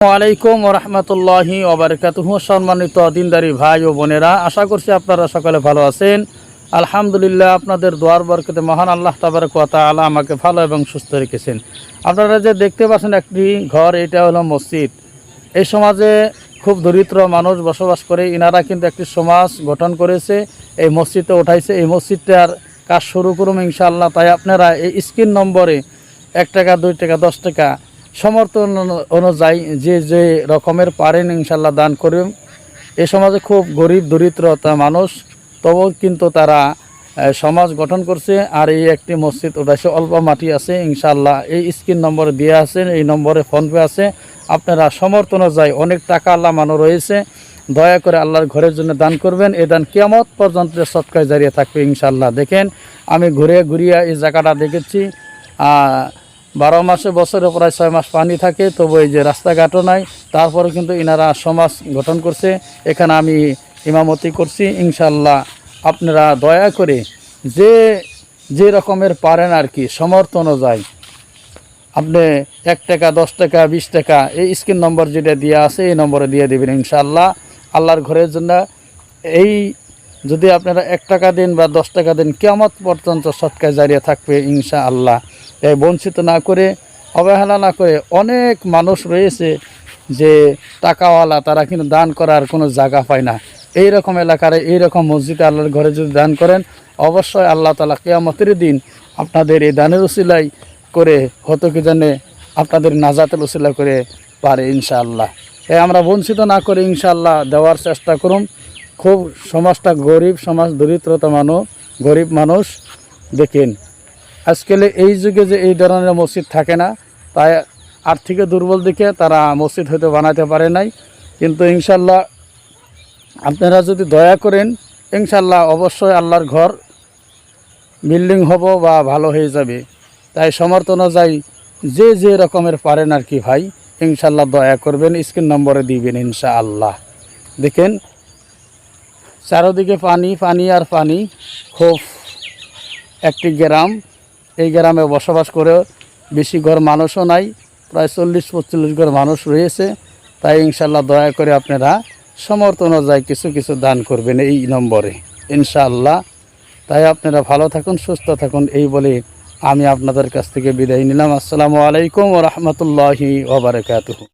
আলাইকুম রহমতুল্লাহি ওবরকাতুহ। সম্মানিত দিনদারি ভাই ও বোনেরা, আশা করছি আপনারা সকলে ভালো আছেন। আলহামদুলিল্লাহ, আপনাদের দোয়ার বরকতে মহান আল্লাহ তাবারক ওয়া তাআলা আমাকে ভালো এবং সুস্থ রেখেছেন। আপনারা যে দেখতে পাচ্ছেন একটি ঘর, এটা হলো মসজিদ। এই সমাজে খুব দরিদ্র মানুষ বসবাস করে, ইনারা কিন্তু একটি সমাজ গঠন করেছে, এই মসজিদে উঠাইছে। এই মসজিদটার কাজ শুরু করুন ইনশাআল্লাহ। তাই আপনারা এই স্ক্রিন নম্বরে এক টাকা, দুই টাকা, দশ টাকা সমর্থন অনুযায়ী যে যে রকমের পারেন ইনশাল্লাহ দান করুন এ সমাজে খুব গরিব, দরিদ্রতা মানুষ তবুও কিন্তু তারা সমাজ গঠন করছে। আর এই একটি মসজিদ উঠাইছে অল্প মাটি আছে, ইনশাল্লাহ এই স্ক্রিন নম্বরে দিয়ে আছে, এই নম্বরে ফোনপে আছে। আপনারা সমর্থন অনুযায়ী অনেক টাকা আল্লাহ মানো রয়েছে। দয়া করে আল্লাহর ঘরের জন্য দান করবেন। এই দান কিয়ামত পর্যন্ত সৎকায় জারিয়ে থাকবে ইনশাল্লাহ। দেখেন, আমি ঘুরে ঘুরিয়ে এই জায়গাটা দেখেছি। বারো মাসে, বছরে প্রায় ছয় মাস পানি থাকে, তবু এই যে রাস্তাঘাটও নাই। তারপরে কিন্তু ইনারা সমাজ গঠন করছে। এখানে আমি ইমামতি করছি। ইনশাল্লাহ আপনারা দয়া করে যে যে রকমের পারেন আর কি সমর্থ অনুযায়ী। আপনি এক টাকা, দশ টাকা, বিশ টাকা, এই স্ক্রিন নম্বর যেটা দেওয়া আছে, এই নম্বরে দিয়ে দেবেন ইনশাল্লাহ আল্লাহর ঘরের জন্য এই, যদি আপনারা এক টাকা দিন বা দশ টাকা দিন কেমত পর্যন্ত সৎকার জারিয়ে থাকবে ইনশা আল্লাহ এই বঞ্চিত না করে, অবহেলা না করে অনেক মানুষ রয়েছে যে টাকাওয়ালা, তারা কিন্তু দান করার কোনো জায়গা পায় না। এই রকম এলাকার এই রকম মসজিদে আল্লাহর ঘরে যদি দান করেন, অবশ্যই আল্লাহ তালা কেয়ামতের দিন আপনাদের এই দানের উসিলাই করে হতো কি জানে আপনাদের নাজাতের উসিলা করে পারে ইনশাআল্লাহ। এ আমরা বঞ্চিত না করে ইনশাআল্লাহ দেওয়ার চেষ্টা করুন। খুব সমাজটা গরিব সমাজ, দরিদ্রতা মানুষ গরিব মানুষ দেখেন। আজকাল এই যুগে যে এই ধরনের মসজিদ থাকে না, তাই আর্থিক দুর্বল দিকে তারা মসজিদ হয়তো বানাতে পারে নাই। কিন্তু ইনশাল্লাহ আপনারা যদি দয়া করেন ইনশাল্লাহ অবশ্যই আল্লাহর ঘর বিল্ডিং হব বা ভালো হয়ে যাবে। তাই সমর্থ অনুযায়ী যে যে রকমের পারেন আর কি ভাই ইনশাল্লাহ দয়া করবেন, স্ক্রিন নম্বরে দিবেন ইনশাআল্লাহ। দেখেন, চারোদিকে পানি পানি আর পানি খুব একটি গ্রাম। এই গ্রামে বসবাস করে বেশি ঘর মানুষও নাই, প্রায় চল্লিশ পঁচল্লিশ ঘর মানুষ রয়েছে। তাই ইনশাল্লাহ দয়া করে আপনারা সমর্থ অনুযায়ী কিছু কিছু দান করবেন এই নম্বরে, ইনশাআল্লাহ। তাই আপনারা ভালো থাকুন, সুস্থ থাকুন, এই বলে আমি আপনাদের কাছ থেকে বিদায় নিলাম। আসসালামু আলাইকুম রহমতুল্লাহি ওবরাকাতুহু